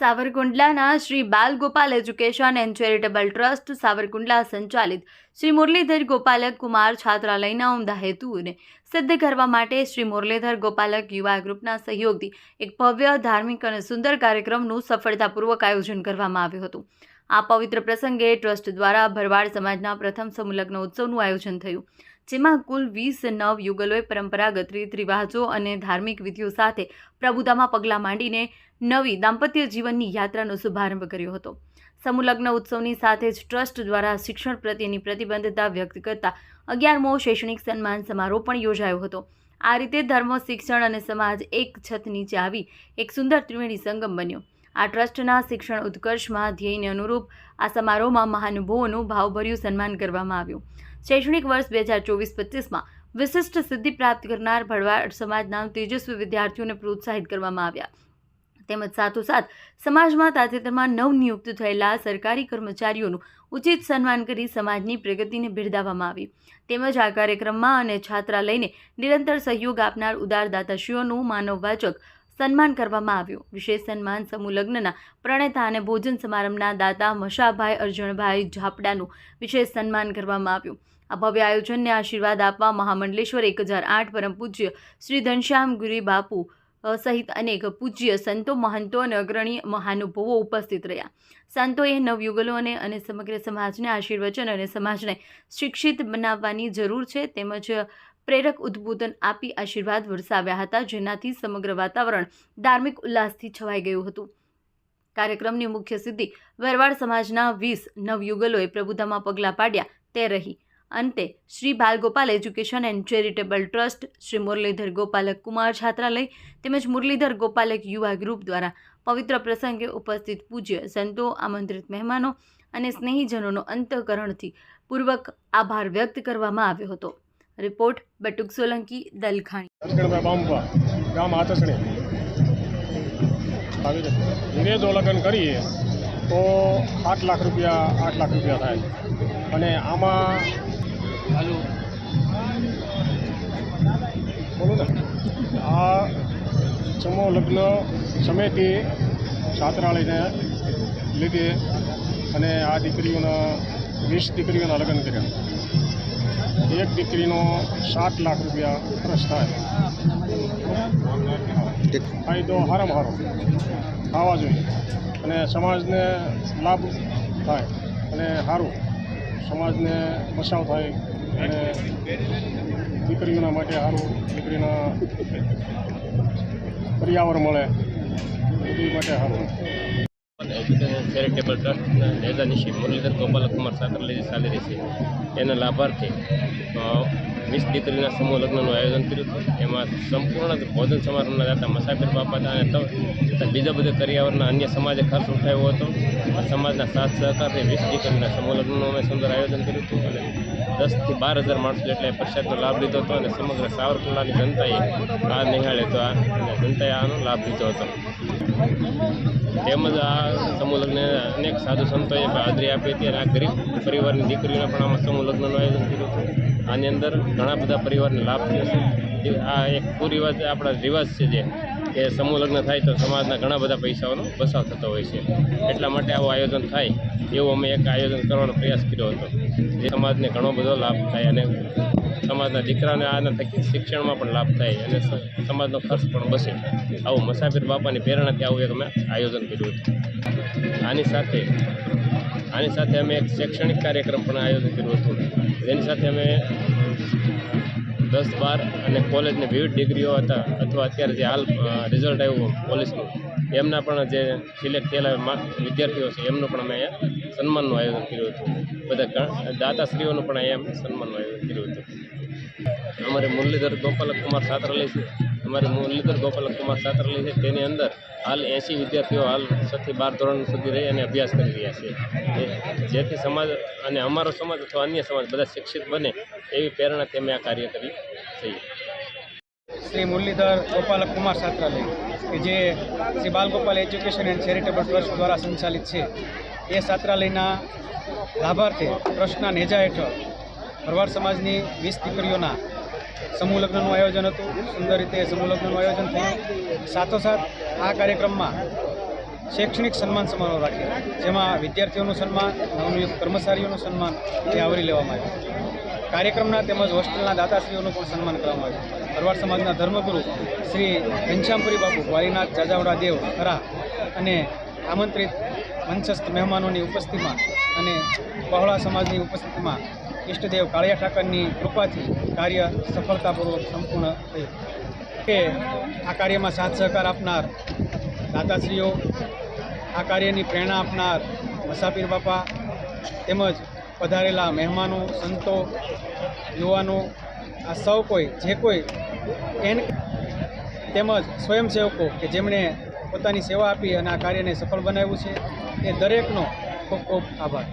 સાવરકુંડલાના Shri Bal Gopal education and charitable trust Savarkundla સંચાલિત શ્રી મુરલીધર ગોપાલક કુમાર છાત્રાલયના ઉમદા હેતુઓને સિદ્ધ કરવા માટે શ્રી મુરલીધર ગોપાલક યુવા ગ્રુપના સહયોગથી એક ભવ્ય, ધાર્મિક અને સુંદર કાર્યક્રમનું સફળતાપૂર્વક આયોજન કરવામાં આવ્યું હતું. આ પવિત્ર પ્રસંગે ટ્રસ્ટ દ્વારા ભરવાડ સમાજના પ્રથમ સમુલગ્ન ઉત્સવનું આયોજન થયું. જેમાં કુલ વીસ નવ યુગલોએ પરંપરાગત રીત રિવાજો અને ધાર્મિક વિધિઓ સાથે પ્રભુતામાં પગલાં માંડીને નવી દાંપત્ય જીવનની યાત્રાનો શુભારંભ કર્યો હતો. સમૂહલગ્ન ઉત્સવની સાથે જ ટ્રસ્ટ દ્વારા શિક્ષણ પ્રત્યેની પ્રતિબદ્ધતા વ્યક્ત કરતા અગિયારમો શૈક્ષણિક સન્માન સમારોહ પણ યોજાયો હતો. આ રીતે ધર્મ, શિક્ષણ અને સમાજ એક છત નીચે આવી એક સુંદર ત્રિવેણી સંગમ બન્યો. આ ટ્રસ્ટના શિક્ષણ ઉત્કર્ષમાં ધ્યેયને અનુરૂપ આ સમારોહમાં મહાનુભવોનું ભાવભર્યું સન્માન કરવામાં આવ્યું. શૈક્ષણિક વર્ષ બે હજાર ચોવીસ પચીસમાં વિશિષ્ટ સિદ્ધિ પ્રાપ્ત કરનાર ભરવાડ સમાજના તેજસ્વી વિદ્યાર્થીઓને પ્રોત્સાહિત કરવામાં આવ્યા. તેમજ સાથોસાથ સમાજમાં તાજેતરમાં નવનિયુક્ત થયેલા સરકારી કર્મચારીઓનું ઉચિત સન્માન કરી સમાજની પ્રગતિને બિરદાવવામાં આવી. તેમજ આ કાર્યક્રમમાં અને છાત્રાલયને નિરંતર સહયોગ આપનાર ઉદારદાતાશ્રીઓનું માનવવાચક સન્માન કરવામાં આવ્યું. વિશેષ સન્માન સમૂહ લગ્નના પ્રણેતા અને ભોજન સમારંભના દાતા મશાભાઈ અર્જણભાઈ ઝાપડાનું વિશેષ સન્માન કરવામાં આવ્યું. આ ભવ્ય આયોજનને આશીર્વાદ આપવા મહામંડલેશ્વર એક હજાર આઠ પરમ પૂજ્ય શ્રી ઘનશ્યામ ગુરી બાપુ સહિત અનેક પૂજ્ય સંતો, મહંતો અને અગ્રણી મહાનુભવો ઉપસ્થિત રહ્યા. સંતોએ નવયુગલોને અને સમગ્ર સમાજને આશીર્વચન અને સમાજને શિક્ષિત બનાવવાની જરૂર છે. તેમજ પ્રેરક ઉદ્બોધન આપી આશીર્વાદ વરસાવ્યા હતા, જેનાથી સમગ્ર વાતાવરણ ધાર્મિક ઉલ્લાસથી છવાઈ ગયું હતું. કાર્યક્રમની મુખ્ય સિદ્ધિ વરવાડ સમાજના વીસ નવયુગલોએ પ્રબુદ્ધામાં પગલાં પાડ્યા, તે રહી. અંતે Shri Balgopal education and charitable trust, Shri Muralidhar ગોપાલક કુમાર છાત્રાલય તેમજ મુરલીધર ગોપાલક યુવા ગ્રુપ દ્વારા પવિત્ર પ્રસંગે ઉપસ્થિત પૂજ્ય સંતો, આમંત્રિત મહેમાનો અને સ્નેહીજનોનો અંતઃકરણથી પૂર્વક આભાર વ્યક્ત કરવામાં આવ્યો હતો. રિપોર્ટ બટુક સોલંકી, દલખાણી. કરીએ તો આઠ લાખ રૂપિયા, આઠ લાખ રૂપિયા થાય. અને આમાં સમૂહ લગ્ન સમિતિ છાત્રાલયને લીધે અને આ દીકરીઓના વીસ દીકરીઓના લગ્ન કર્યા. એક દીકરીનો સાત લાખ રૂપિયા ખર્ચ થાય. ફાયદો હારામાં હારો. આવવા જોઈએ. અને સમાજને લાભ થાય અને સારું સમાજને બચાવ થાય અને દીકરીઓના માટે સારું દીકરીના પર્યાવરણ મળે. ચેરિટેબલ ટ્રસ્ટના નેતા નિશી મુરલીધર ગોપાલ કુમાર સાકરલેજી ચાલી રહી છે. એના લાભાર્થે વીસ દીકરીના સમૂહ લગ્નનું આયોજન કર્યું હતું. એમાં સંપૂર્ણ ભોજન સમારંભના દાતા મસાફિર બાપા હતા અને બીજા બધા કરિયાવરના અન્ય સમાજે ખર્ચ ઉઠાવ્યો હતો. આ સમાજના સાથ સહકારથી વીસ દીકરીના સમૂહ લગ્નનું અમે સુંદર આયોજન કર્યું હતું અને દસથી બાર હજાર માણસો એટલે પ્રસાદનો લાભ લીધો હતો અને સમગ્ર સાવરકુંડલાની જનતાએ આ નિહાળે તો આ અને જનતાએ આનો લાભ લીધો હતો. તેમજ આ સમૂહ લગ્ન અનેક સાધુ સંતોએ હાજરી આપી હતી અને આ ગરીબ પરિવારની દીકરીઓને પણ આમાં સમૂહ લગ્નનું આયોજન કર્યું હતું. આની અંદર ઘણા બધા પરિવારને લાભ થયો છે. આ એક કુરિવાજ આપણા રિવાજ છે જે, કે સમૂહ લગ્ન થાય તો સમાજના ઘણા બધા પૈસાઓનો બચાવ થતો હોય છે. એટલા માટે આવું આયોજન થાય, એવું અમે એક આયોજન કરવાનો પ્રયાસ કર્યો હતો. જે સમાજને ઘણો બધો લાભ થાય અને સમાજના દીકરાને આના થકી શિક્ષણમાં પણ લાભ થાય અને સમાજનો ખર્ચ પણ બસે આવું મસાફિર બાપાની પ્રેરણાથી આવું એક અમે આયોજન કર્યું હતું. આની સાથે આની સાથે અમે એક શૈક્ષણિક કાર્યક્રમ પણ આયોજન કર્યું હતું. જેની સાથે અમે દસ બાર અને કોલેજની વિવિધ ડિગ્રીઓ હતા, અથવા અત્યારે જે હાલ રિઝલ્ટ આવ્યું પોલીસનું. એમના પણ જે સિલેક્ટ થયેલા વિદ્યાર્થીઓ છે, એમનું પણ અમે અહીંયા સન્માનનું આયોજન કર્યું હતું. બધા દાતાશ્રીઓનું પણ અહીંયા સન્માનનું આયોજન કર્યું હતું. અમારે મુરલીધર ગોપાલકુમાર કુમાર છાત્રાલય છે. અમારે મુરલીધર ગોપાલકુમાર કુમાર છાત્રાલય છે. તેની અંદર હાલ એંસી વિદ્યાર્થીઓ હાલ છથી બાર ધોરણ સુધી રહી અને અભ્યાસ કરી રહ્યા છે. જેથી સમાજ અને અમારો સમાજ અથવા અન્ય સમાજ બધા શિક્ષિત બને એવી પ્રેરણાથી અમે આ કાર્ય કરી છીએ. શ્રી મુરલીધર ગોપાલ કુમાર છાત્રાલય કે જે Shri Balgopal education and charitable trust દ્વારા સંચાલિત છે. એ છાત્રાલયના લાભાર્થે ટ્રસ્ટના નેજા હેઠળ ભરવાડ સમાજની વીસ દીકરીઓના સમૂહ લગ્નનું આયોજન હતું. સુંદર રીતે સમૂહ લગ્નનું આયોજન થયું. સાથોસાથ આ કાર્યક્રમમાં શૈક્ષણિક સન્માન સમારોહ રાખ્યો. જેમાં વિદ્યાર્થીઓનું સન્માન, નવનિયુક્ત કર્મચારીઓનું સન્માન એ આવરી લેવામાં આવ્યું. કાર્યક્રમના તેમજ હોસ્ટેલના દાતાશ્રીઓનું પણ સન્માન કરવામાં આવ્યું. ભરવાડ સમાજના ધર્મગુરુ શ્રી ઘનશ્યામપુરી બાપુ, વાલીનાથ, જાજાવડા દેવ ખરા અને આમંત્રિત મંચસ્થ મહેમાનોની ઉપસ્થિતિમાં અને બહોળા સમાજની ઉપસ્થિતિમાં ઈષ્ટદેવ કાળિયા ઠાકરની કૃપાથી કાર્ય સફળતાપૂર્વક સંપૂર્ણ થયું. કે આ કાર્યમાં સાથ સહકાર આપનાર દાતાશ્રીઓ, આ કાર્યની પ્રેરણા આપનાર મસાપીર બાપા તેમજ પધારેલા મહેમાનો, સંતો, યુવાનો, આ સૌ કોઈ, જે કોઈ એન તેમજ સ્વયંસેવકો કે જેમણે પોતાની સેવા આપી અને આ કાર્યને સફળ બનાવ્યું છે, એ દરેકનો ખૂબ ખૂબ આભાર.